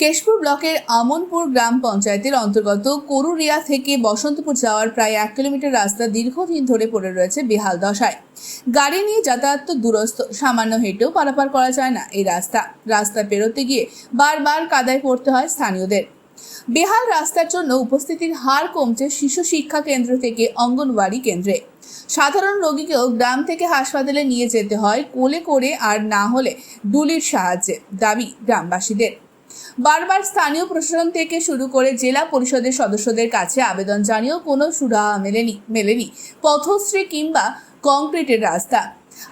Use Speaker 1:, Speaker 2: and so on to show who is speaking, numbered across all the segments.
Speaker 1: কেশপুর ব্লকের আমনপুর গ্রাম পঞ্চায়েতের অন্তর্গত করুরিয়া থেকে বসন্তপুর যাওয়ার প্রায় এক কিলোমিটার রাস্তা দীর্ঘদিন ধরে পড়ে রয়েছে বেহাল দশায়। গাড়ি নিয়ে যাতায়াত তো দূরস্থ সামান্য হেঁটেও পারাপার করা যায় না এই রাস্তা। রাস্তা পেরোতে গিয়ে বারবার কাদায় পড়তে হয় স্থানীয়দের। বেহাল রাস্তার জন্য উপস্থিতির হার কমছে শিশু শিক্ষা কেন্দ্র থেকে অঙ্গনওয়াড়ি কেন্দ্রে। সাধারণ রোগীকেও গ্রাম থেকে হাসপাতালে নিয়ে যেতে হয় কোলে করে আর না হলে ডুলির সাহায্যে, দাবি গ্রামবাসীদের। বারবার স্থানীয় প্রশাসন থেকে শুরু করে জেলা পরিষদের সদস্যদের কাছে আবেদন জানিয়েও কোনো সুরাহা মেলেনি মেলেনি পথশ্রী কিংবা কংক্রিটের রাস্তা।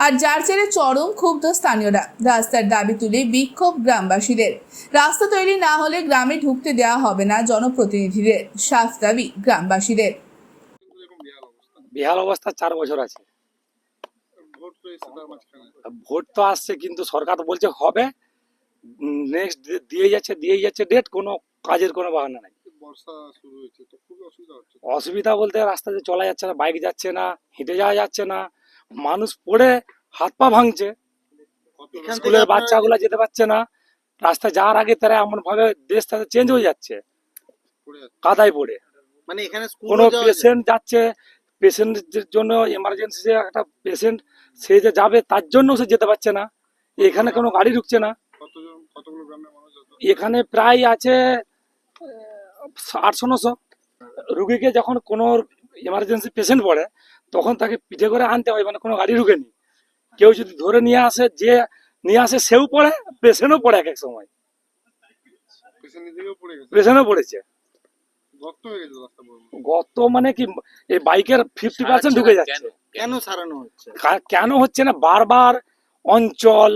Speaker 1: আর যার জেরে চরম ক্ষুব্ধ স্থানীয়রা রাস্তার দাবি তুলে বিক্ষোভ গ্রামবাসীদের। রাস্তা তৈরি না হলে গ্রামে ঢুকতে দেওয়া হবে না জনপ্রতিনিধিদের সাফ দাবি গ্রামবাসীদের।
Speaker 2: বেহাল অবস্থা চার বছর আছে।
Speaker 3: ভোট তো
Speaker 2: আসছে কিন্তু সরকার তো বলছে হবে। নেক্সট দিয়ে যাচ্ছে দিয়ে যাচ্ছে ডেট কোনো কাজের কোনো বাহানা নাই।
Speaker 3: অসুবিধা
Speaker 2: বলতে রাস্তাতে চলা যাচ্ছে না বাইক যাচ্ছে না হেঁটে যাওয়া যাচ্ছে না মানুষ পড়ে হাত পা ভাঙছে স্কুলের বাচ্চাগুলো যেতে পারছে না রাস্তা যাওয়ার আগে তারা এমন ভাবে দেশ তাদের চেঞ্জ হয়ে যাচ্ছে কাদায় পড়ে।
Speaker 4: মানে এখানে
Speaker 2: কোনো পেশেন্ট যাচ্ছে পেশেন্টের জন্য এমার্জেন্সি একটা পেশেন্ট সে যে যাবে তার জন্য সে যেতে পারছে না এখানে কোনো গাড়ি ঢুকছে না।
Speaker 3: কতগুলো গ্রামের মানুষ
Speaker 2: এখানে প্রায় আছে আটশো নশো। রুগীকে যখন কোনো এমার্জেন্সি পেশেন্ট পড়ে তখন তাকে পিঠে করে আনতে হয় মানে কোনো গাড়ি ঢুকেনি। কেউ যদি ধরে নিয়ে আসে যে নিয়ে আসে সেও পড়ে পেশেন্টও পড়ে এক এক সময়। পেশেন্টও পড়েছে।
Speaker 3: হয়ে।
Speaker 2: গত মানে কি এই বাইকের ফিফটি পার্সেন্ট ঢুকে যাচ্ছে।
Speaker 4: কেন? সারানো হচ্ছে?
Speaker 2: কেন হচ্ছে না? বারবার অঞ্চল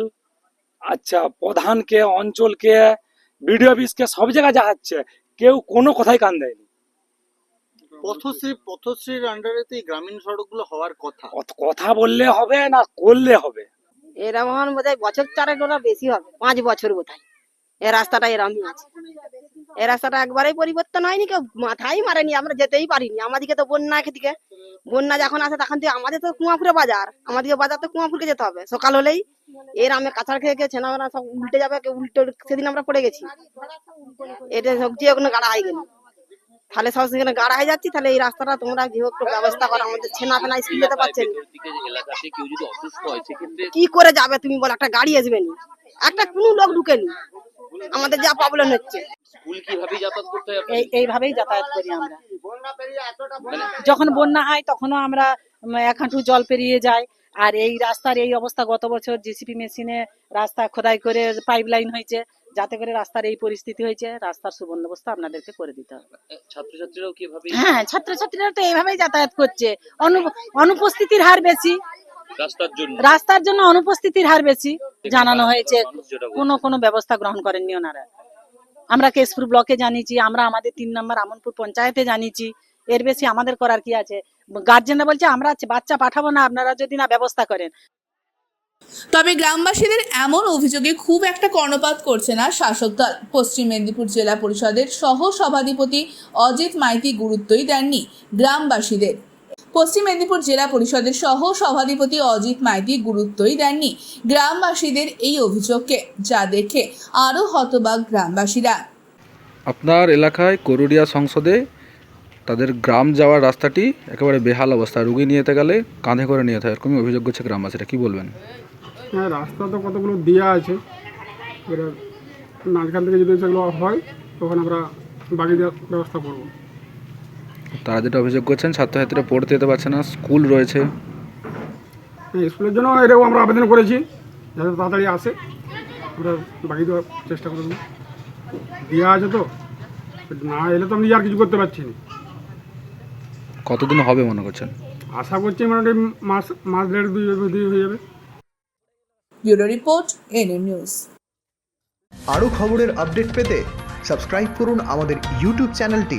Speaker 2: আচ্ছা প্রধানকে অঞ্চলকে বিডিও অফিসকে সব জায়গায় যাচ্ছে। কেউ কোনো কথাই কান দেয়নি।
Speaker 4: পথশ্রী পথশ্রীর আন্ডারে তো এই গ্রামীণ সড়কগুলো হওয়ার কথা।
Speaker 2: কথা বললে হবে না করলে হবে?
Speaker 5: এরকম বোধ হয় বছর চারেক ওরা বেশি হবে পাঁচ বছর বোধ হয় এ রাস্তাটা এরমই আছে। এই রাস্তাটা একবারেই পরিবর্তন হয়নি কেউ মাথাই মারেনি আমরা যেতেই পারিনি। আমাদেরকে তো বন্যা দিকে বন্যা যখন আসে তখন থেকে আমাদের তো কুয়াপুরে বাজার। আমাদেরকে বাজার তো কুয়াপুরকে যেতে হবে। সকাল হলেই এর আমি কাঁচার খেয়ে খেয়ে ছেনারা সব উল্টে যাবে উল্টে সেদিন আমরা পড়ে গেছি। এটা সব যে কোনো গাড়া হয়ে গেল। তাহলে সব সেখানে গাড়া হয়ে যাচ্ছি তাহলে এই রাস্তাটা তোমরা যে একটু ব্যবস্থা করো। আমাদের ছেনা ফেনা স্কুল যেতে পারছেন কি করে যাবে তুমি বলো? একটা গাড়ি আসবে নি। একটা কোনো লোক ঢুকেনি। আমাদের যা প্রবলেম হচ্ছে।
Speaker 6: স্কুল কীভাবে যাতায়াত করতে
Speaker 7: এই এইভাবেই যাতায়াত করি আমরা। যখন বন্যা হয় তখনও আমরা এক হাঁটু জল পেরিয়ে যাই। আর এই রাস্তার এই অবস্থা গত বছর জিসিপি মেশিনে রাস্তা খোদাই করে পাইপ লাইন হয়েছে। যাতে করে রাস্তার এই পরিস্থিতি হয়েছে রাস্তার সুবন্দোবস্ত আপনাদেরকে করে দিতে হবে।
Speaker 6: ছাত্রছাত্রীরাও কীভাবে
Speaker 7: হ্যাঁ ছাত্রছাত্রীরা তো এইভাবেই যাতায়াত করছে। অনু- অনুপস্থিতির হার বেশি।
Speaker 6: রাস্তার জন্য।
Speaker 7: রাস্তার জন্য অনুপস্থিতির হার বেশি জানানো হয়েছে। কোনো কোনো ব্যবস্থা গ্রহণ করেননি ওনারা। আমরা কেশপুর ব্লকে জানিয়েছি, আমরা আমাদের তিন নম্বর আমনপুর পঞ্চায়েতে জানিয়েছি। এর বেশি আমাদের করার কি আছে? গার্জেনরা বলছে, আমরা বাচ্চা পাঠাবো না, আপনারা যদি না ব্যবস্থা করেন।
Speaker 1: তবে গ্রামবাসীদের এমন অভিযোগে খুব একটা কর্ণপাত করছে না শাসক দল। পশ্চিম মেদিনীপুর জেলা পরিষদের সহ সভাধিপতি অজিত মাইতি গুরুত্বই দেননি গ্রামবাসীদের। পশ্চিম মেদিনীপুর জেলা পরিষদের সহ সভাধিপতি অজিত মাইতি গুরুত্বই দেননি গ্রামবাসীদের এই অভিযোগকে যা দেখে আরও হতবাক গ্রামবাসীরা।
Speaker 8: আপনার এলাকায় করুরিয়া সংসদে তাদের গ্রাম যাওয়ার রাস্তাটি একেবারে বেহাল অবস্থা রুগী নিয়ে যেতে গেলে কাঁধে করে নিয়ে যেতে হয় এরকমই অভিযোগ করছে গ্রামবাসীরা কী বলবেন?
Speaker 9: হ্যাঁ রাস্তা তো কতগুলো দেওয়া আছে। এবার মাঝখান থেকে যদি সেগুলো হয় তখন আমরা বাকি দেওয়ার ব্যবস্থা করব।
Speaker 8: তারা যেটা অভিযোগ করছেন ছাত্রছাত্রীরা পড়তে যেতে পারছে না স্কুল রয়েছে।
Speaker 9: স্কুলের জন্য এরকম আমরা আবেদন করেছি যাতে তাড়াতাড়ি আসে। আমরা বাকি দেওয়ার চেষ্টা করব। দেওয়া আছে তো না এলে তো আমি আর কিছু করতে পারছি না।
Speaker 8: কতদিন হবে মনে করছেন?
Speaker 9: আশা করছি মোটামুটি মাস মাস দেড় দুই দুই হয়ে যাবে।
Speaker 1: Bureau report NM news.
Speaker 10: আরও খবরের আপডেট পেতে সাবস্ক্রাইব করুন আমাদের ইউটিউব চ্যানেলটি।